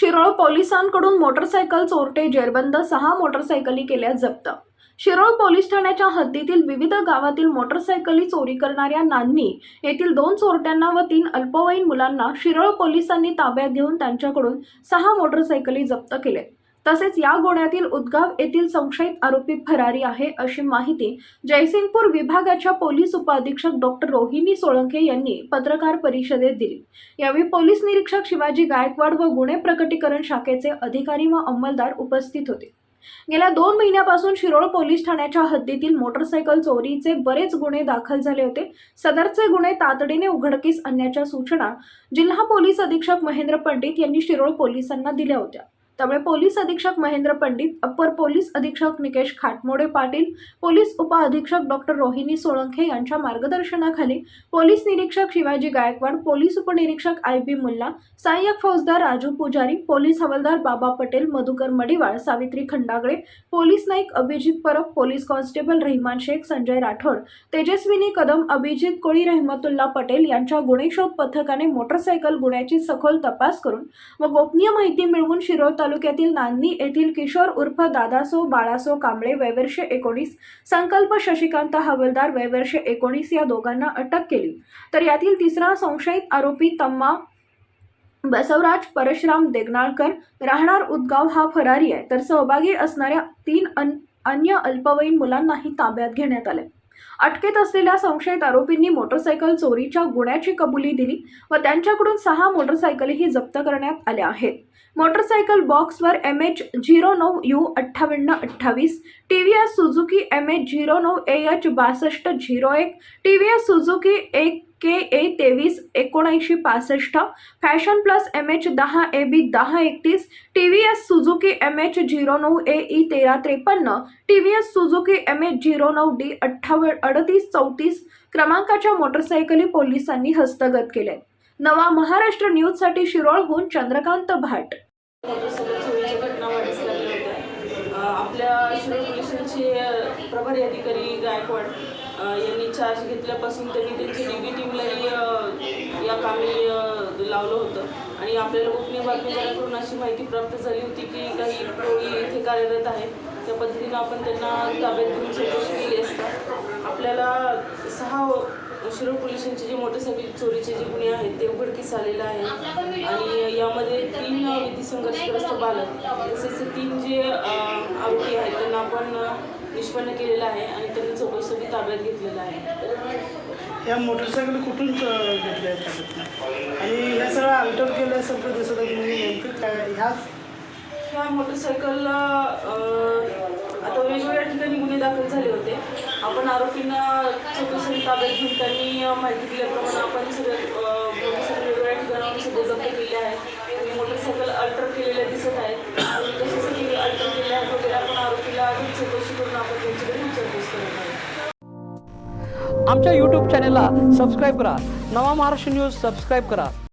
शिरोळ पोलिसांकडून मोटरसायकल चोरटे जेरबंद सहा मोटरसायकली केल्या जप्त. शिरोळ पोलीस ठाण्याच्या हद्दीतील विविध गावातील मोटरसायकली चोरी करणाऱ्या नान्नी येथील दोन चोरट्यांना व तीन अल्पवयीन मुलांना शिरोळ पोलिसांनी ताब्यात घेऊन त्यांच्याकडून सहा मोटरसायकली जप्त केले तसेच या गुन्ह्यातील उदगाव येथील संशयित आरोपी फरारी आहे अशी माहिती जयसिंगपूर विभागाच्या पोलीस उपअधीक्षक डॉक्टर रोहिणी सोळंके यांनी पत्रकार परिषदेत दिली. यावेळी पोलीस निरीक्षक शिवाजी गायकवाड व गुन्हे प्रकटीकरण शाखेचे अधिकारी व अंमलदार उपस्थित होते. गेल्या दोन महिन्यापासून शिरोळ पोलीस ठाण्याच्या हद्दीतील मोटरसायकल चोरीचे बरेच गुन्हे दाखल झाले होते. सदरचे गुन्हे तातडीने उघडकीस आणण्याच्या सूचना जिल्हा पोलीस अधीक्षक महेंद्र पंडित यांनी शिरोळ पोलिसांना दिल्या होत्या. त्यामुळे पोलीस अधीक्षक महेंद्र पंडित अप्पर पोलीस अधीक्षक निकेश खाटमोडे पाटील पोलीस उपअधीक्षक डॉक्टर रोहिणी सोळंखे यांच्या मार्गदर्शनाखाली पोलीस निरीक्षक शिवाजी गायकवाड पोलीस उपनिरीक्षक आय बी मुल्ला सहाय्यक फौजदार राजू पुजारी पोलीस हवालदार बाबा पटेल मधुकर मडिवाळ सावित्री खंडागळे पोलीस नाईक अभिजित परब पोलीस कॉन्स्टेबल रहिमान शेख संजय राठोड तेजस्विनी कदम अभिजित कोळी रहमतुल्ला पटेल यांच्या गुन्हेशोध पथकाने मोटरसायकल गुन्ह्याची सखोल तपास करून व गोपनीय माहिती मिळवून शिरोळ तालुक्यातील नांदी येथील किशोर उर्फ दादासो बाळासो कांबळे वयवर्षे एकोणीस संकल्प शशिकांत हवलदार वयवर्षे एकोणीस या दोघांना अटक केली. तर यातील तिसरा संशयित आरोपी तम्मा बसवराज परशुराम देगनाळकर राहणार उदगाव हा फरारी आहे. तर सहभागी असणाऱ्या तीन अन अन्य अल्पवयीन मुलांनाही ताब्यात घेण्यात आले अटकेत असलेल्या संशयित आरोपींनी मोटरसायकल चोरीच्या गुन्ह्याची कबुली दिली व त्यांच्याकडून सहा मोटरसायकलही जप्त करण्यात आल्या आहेत. मोटरसायकल बॉक्सवर एम एच झिरो नऊ यू अठ्ठावन्न अठ्ठावीस T V S Suzuki M H zero नऊ ए एच बासष्ट झिरो एक टी व्ही एस सुझुकी एक के ए तेवीस एकोणऐंशी पासष्ट फॅशन प्लस एम एच दहा ए बी दहा एकतीस T V S Suzuki M H zero नऊ ए ई तेरा त्रेपन्न T V S Suzuki M H zero नऊ डी अठ्ठाव अडतीस चौतीस क्रमांकाच्या मोटरसायकली पोलिसांनी हस्तगत केल्या नवा महाराष्ट्र न्यूजसाठी शिरोळहून चंद्रकांत भाट. घटना आपल्या शिरोळ पोलिसांचे प्रभारी अधिकारी गायकवाड यांनी चार्ज घेतल्यापासून त्यांनी त्यांची डीबी टीमलाही या कामी लावलं होतं. आणि आपल्याला गोपनीय बातमीदाराकडून अशी माहिती प्राप्त झाली होती की काही टोळी इथे कार्यरत आहेत. त्या पद्धतीनं आपण त्यांना ताब्यात घेऊन चौकशी केली असता. आपल्याला सहा शिरोळ पोलीस स्टेशनचे जे मोटरसायकल चोरीचे जे गुन्हे आहेत ते उघडकीस आलेले आहे आणि यामध्ये तीन विधी संघर्षग्रस्त बालक तसेच तीन जे आरोपी आहेत त्यांना आपण निष्पन्न केलेलं आहे आणि त्यांनी चौकशीसाठी ताब्यात घेतलेलं आहे. या मोटरसायकल कुठून घेतल्या आणि हे सगळं अल्टर केल्यासारखं दिसत आहे म्हणजे नेमकं काय ह्याच ह्या मोटरसायकलला अ, आता वेगवेगळ्या ठिकाणी गुन्हे दाखल झाले होते. आपण आरोपींना चौकशीसाठी ताब्यात घेऊन त्यांनी माहिती दिल्याप्रमाणे आपण सगळे म्हणजे मोटरसायकल वेगवेगळ्या ठिकाणाहून सगळे जप्त केले आहेत म्हणजे मोटरसायकल अल्टर केलेल्या दिसत आहेत. आणि कशासाठी अल्टर केले आहेत वगैरे आपण आरोपीला अधिक चौकशी करून आपण त्यांच्याकडे विचारपूस करत आहोत आमच्या यूट्यूब चॅनेलला सबस्क्राईब करा. नवा महाराष्ट्र न्यूज सबस्क्राईब करा.